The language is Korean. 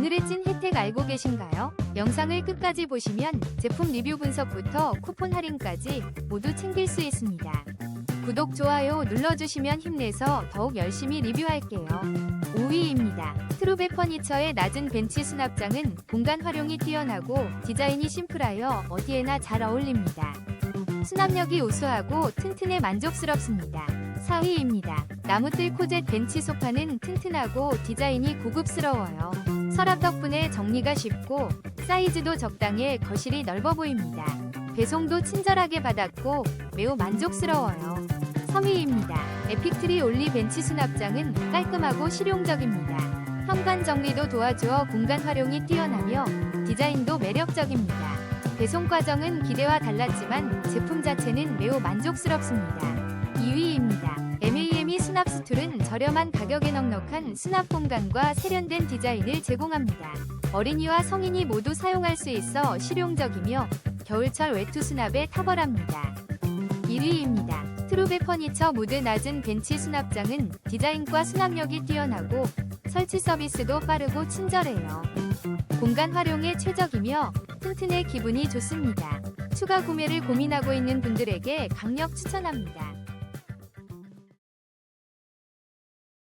오늘의 찐 혜택 알고 계신가요? 영상을 끝까지 보시면 제품 리뷰 분석부터 쿠폰 할인까지 모두 챙길 수 있습니다. 구독, 좋아요 눌러주시면 힘내서 더욱 열심히 리뷰할게요. 5위입니다. 트루베 퍼니처의 낮은 벤치 수납장은 공간 활용이 뛰어나고 디자인이 심플하여 어디에나 잘 어울립니다. 수납력이 우수하고 튼튼해 만족스럽습니다. 4위입니다. 나무뜰 코젯 벤치 소파는 튼튼하고 디자인이 고급스러워요. 서랍 덕분에 정리가 쉽고 사이즈도 적당해 거실이 넓어 보입니다. 배송도 친절하게 받았고 매우 만족스러워요. 3위입니다. 에픽트리 올리 벤치 수납장은 깔끔하고 실용적입니다. 현관 정리도 도와주어 공간 활용이 뛰어나며 디자인도 매력적입니다. 배송 과정은 기대와 달랐지만 제품 자체는 매우 만족스럽습니다. 2위입니다. 저렴한 가격에 넉넉한 수납 공간과 세련된 디자인을 제공합니다. 어린이와 성인이 모두 사용할 수 있어 실용적이며 겨울철 외투 수납에 탁월합니다. 1위입니다. 트루베 퍼니처 무드 낮은 벤치 수납장은 디자인과 수납력이 뛰어나고 설치 서비스도 빠르고 친절해요. 공간 활용에 최적이며 튼튼해 기분이 좋습니다. 추가 구매를 고민하고 있는 분들에게 강력 추천합니다.